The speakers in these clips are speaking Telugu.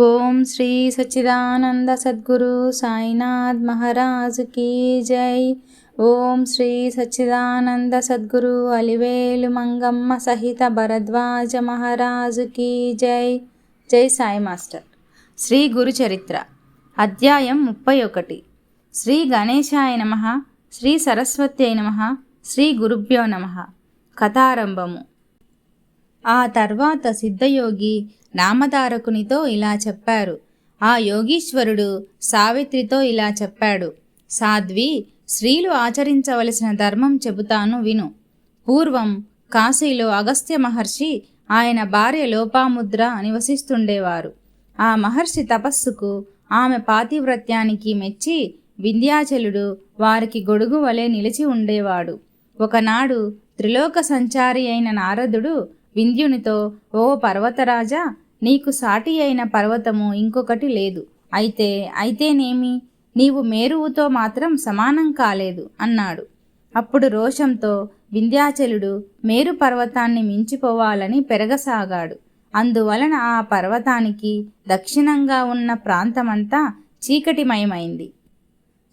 ఓం శ్రీ సచ్చిదానంద సద్గురు సాయినాథ్ మహారాజ్ కీ జై. ఓం శ్రీ సచ్చిదానంద సద్గురు అలివేలు మంగమ్మ సహిత భరద్వాజ మహారాజు కీ జై. జై సాయి మాస్టర్. శ్రీ గురు చరిత్ర. అధ్యాయం ముప్పై ఒకటి. శ్రీ గణేశాయ నమ శ్రీ సరస్వతి నమ శ్రీ గురుభ్యో నమ. కథారంభము. ఆ తర్వాత సిద్ధయోగి నామధారకునితో ఇలా చెప్పారు. ఆ యోగీశ్వరుడు సావిత్రితో ఇలా చెప్పాడు. సాధ్వి స్త్రీలు ఆచరించవలసిన ధర్మం చెబుతాను విను. పూర్వం కాశీలో అగస్త్య మహర్షి ఆయన భార్య లోపాముద్ర నివసిస్తుండేవారు. ఆ మహర్షి తపస్సుకు ఆమె పాతివ్రత్యానికి మెచ్చి వింధ్యాచలుడు వారికి గొడుగు వలె నిలిచి ఉండేవాడు. ఒకనాడు త్రిలోక సంచారి అయిన నారదుడు వింధ్యునితో ఓ పర్వతరాజా నీకు సాటి అయిన పర్వతము ఇంకొకటి లేదు. అయితే అయితేనేమి? నీవు మేరువుతో మాత్రం సమానం కాలేదు అన్నాడు. అప్పుడు రోషంతో వింధ్యాచలుడు మేరు పర్వతాన్ని మించిపోవాలని పెరగసాగాడు. అందువలన ఆ పర్వతానికి దక్షిణంగా ఉన్న ప్రాంతమంతా చీకటిమయమైంది.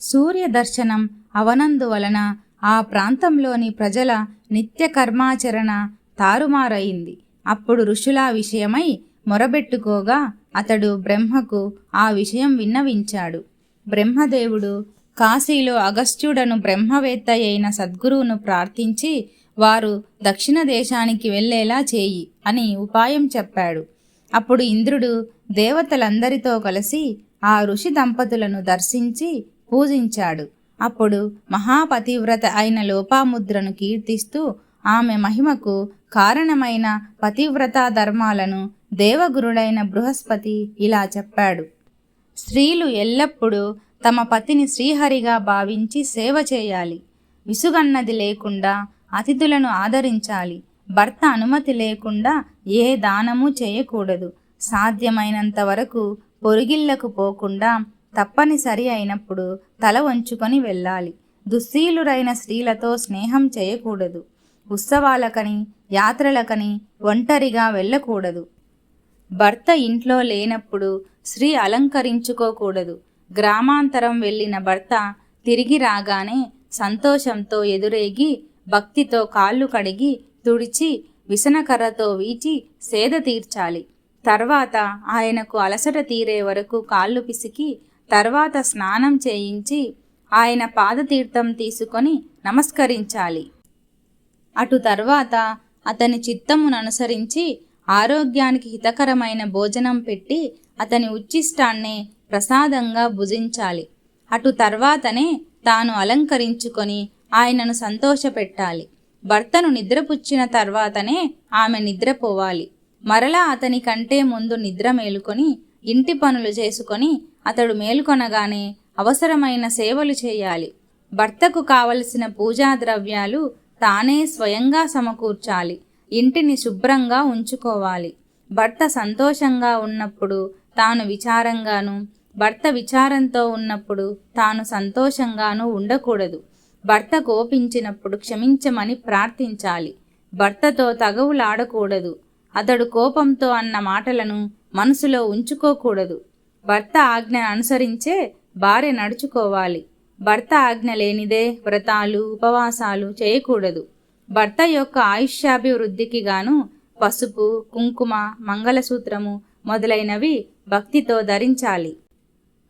సూర్య దర్శనం అవనందువలన ఆ ప్రాంతంలోని ప్రజల నిత్య కర్మాచరణ తారుమారయింది అప్పుడు ఋషుల విషయమై మొరబెట్టుకోగా అతడు బ్రహ్మకు ఆ విషయం విన్నవించాడు. బ్రహ్మదేవుడు కాశీలో అగస్త్యుడను బ్రహ్మవేత్త అయిన సద్గురువును ప్రార్థించి వారు దక్షిణ దేశానికి వెళ్ళేలా చేయి అని ఉపాయం చెప్పాడు. అప్పుడు ఇంద్రుడు దేవతలందరితో కలిసి ఆ ఋషి దంపతులను దర్శించి పూజించాడు. అప్పుడు మహాపతివ్రత అయిన లోపాముద్రను కీర్తిస్తూ ఆమె మహిమకు కారణమైన పతివ్రతా ధర్మాలను దేవగురుడైన బృహస్పతి ఇలా చెప్పాడు. స్త్రీలు ఎల్లప్పుడూ తమ పతిని శ్రీహరిగా భావించి సేవ చేయాలి. విసుగన్నది లేకుండా అతిథులను ఆదరించాలి. భర్త అనుమతి లేకుండా ఏ దానము చేయకూడదు. సాధ్యమైనంత వరకు పొరుగిళ్ళకు పోకుండా తప్పనిసరి అయినప్పుడు తల వంచుకొని వెళ్ళాలి. దుశ్శీలురైన స్త్రీలతో స్నేహం చేయకూడదు. ఉత్సవాలకని యాత్రలకని ఒంటరిగా వెళ్ళకూడదు. భర్త ఇంట్లో లేనప్పుడు స్త్రీ అలంకరించుకోకూడదు. గ్రామాంతరం వెళ్ళిన భర్త తిరిగి రాగానే సంతోషంతో ఎదురేగి భక్తితో కాళ్ళు కడిగి తుడిచి విసనకర్రతో వీచి సేద తీర్చాలి. తర్వాత ఆయనకు అలసట తీరే వరకు కాళ్ళు పిసికి తర్వాత స్నానం చేయించి ఆయన పాదతీర్థం తీసుకొని నమస్కరించాలి. అటు తర్వాత అతని చిత్తమును అనుసరించి ఆరోగ్యానికి హితకరమైన భోజనం పెట్టి అతని ఉచ్చిష్టాన్ని ప్రసాదంగా భుజించాలి. అటు తర్వాతనే తాను అలంకరించుకొని ఆయనను సంతోషపెట్టాలి. భర్తను నిద్రపుచ్చిన తర్వాతనే ఆమె నిద్రపోవాలి. మరలా అతని కంటే ముందు నిద్ర మేలుకొని ఇంటి పనులు చేసుకొని అతడు మేలుకొనగానే అవసరమైన సేవలు చేయాలి. భర్తకు కావలసిన పూజా ద్రవ్యాలు తానే స్వయంగా సమకూర్చాలి. ఇంటిని శుభ్రంగా ఉంచుకోవాలి. భర్త సంతోషంగా ఉన్నప్పుడు తాను విచారంగాను భర్త విచారంతో ఉన్నప్పుడు తాను సంతోషంగాను ఉండకూడదు. భర్త కోపించినప్పుడు క్షమించమని ప్రార్థించాలి. భర్తతో తగవులాడకూడదు. అతడు కోపంతో అన్న మాటలను మనసులో ఉంచుకోకూడదు. భర్త ఆజ్ఞ అనుసరించే భార్య నడుచుకోవాలి. భర్త ఆజ్ఞ లేనిదే వ్రతాలు ఉపవాసాలు చేయకూడదు. భర్త యొక్క ఆయుష్యాభివృద్ధికి గాను పసుపు కుంకుమ మంగళసూత్రము మొదలైనవి భక్తితో ధరించాలి.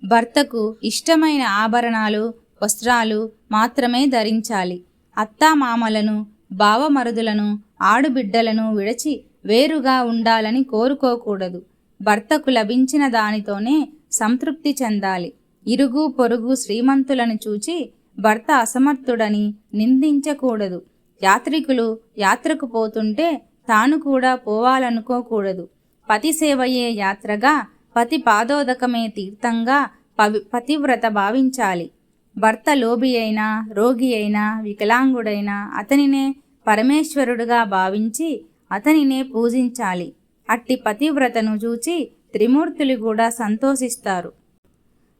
భర్తకు ఇష్టమైన ఆభరణాలు వస్త్రాలు మాత్రమే ధరించాలి. అత్తామామలను బావమరుదులను ఆడుబిడ్డలను విడచి వేరుగా ఉండాలని కోరుకోకూడదు. భర్తకు లభించిన దానితోనే సంతృప్తి చెందాలి. ఇరుగు పొరుగు శ్రీమంతులను చూచి భర్త అసమర్థుడని నిందించకూడదు. యాత్రికులు యాత్రకు పోతుంటే తాను కూడా పోవాలనుకోకూడదు. పతి సేవయే యాత్రగా పతి పాదోదకమే తీర్థంగా పవి పతివ్రత భావించాలి. భర్త లోబి అయినా రోగి అయినా వికలాంగుడైనా అతనినే పరమేశ్వరుడుగా భావించి అతనినే పూజించాలి. అట్టి పతివ్రతను చూచి త్రిమూర్తులు కూడా సంతోషిస్తారు.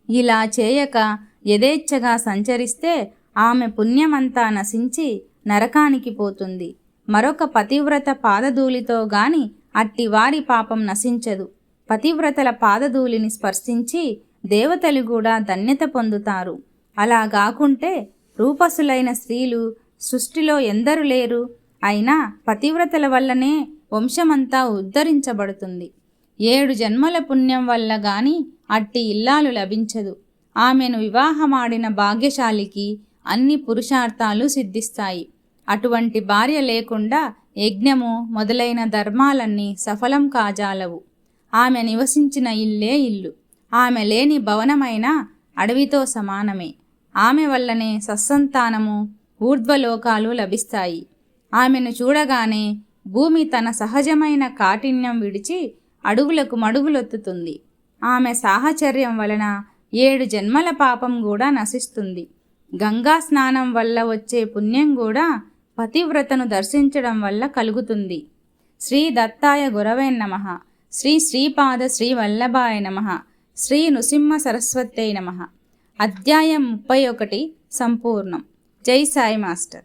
ఇలా చేయక యథేచ్ఛగా సంచరిస్తే ఆమె పుణ్యమంతా నశించి నరకానికి పోతుంది. మరొక పతివ్రత పాదధూలితో గాని అట్టి వారి పాపం నశించదు. పతివ్రతల పాదధూళిని స్పర్శించి దేవతలు కూడా ధన్యత పొందుతారు. అలా గాకుంటే రూపసులైన స్త్రీలు సృష్టిలో ఎందరు లేరు అయినా పతివ్రతల వల్లనే వంశమంతా ఉద్ధరించబడుతుంది. ఏడు జన్మల పుణ్యం వల్ల గాని అట్టి ఇల్లాలు లభించదు. ఆమెను వివాహమాడిన భాగ్యశాలికి అన్ని పురుషార్థాలు సిద్ధిస్తాయి. అటువంటి భార్య లేకుండా యజ్ఞము మొదలైన ధర్మాలన్నీ సఫలం కాజాలవు. ఆమె నివసించిన ఇల్లే ఇల్లు. ఆమె లేని భవనమైన అడవితో సమానమే. ఆమె వల్లనే సత్సంతానము ఊర్ధ్వలోకాలు లభిస్తాయి. ఆమెను చూడగానే భూమి తన సహజమైన కాఠిన్యం విడిచి అడుగులకు మడుగులొత్తుతుంది. ఆమె సాహచర్యం వలన ఏడు జన్మల పాపం కూడా నశిస్తుంది. గంగా స్నానం వల్ల వచ్చే పుణ్యం కూడా పతివ్రతను దర్శించడం వల్ల కలుగుతుంది. శ్రీ దత్తాయ గురవే నమ. శ్రీ శ్రీపాద శ్రీ వల్లభాయ నమ. శ్రీ నృసింహ సరస్వత్యై నమ. అధ్యాయం ముప్పై ఒకటి సంపూర్ణం. జై సాయి మాస్టర్.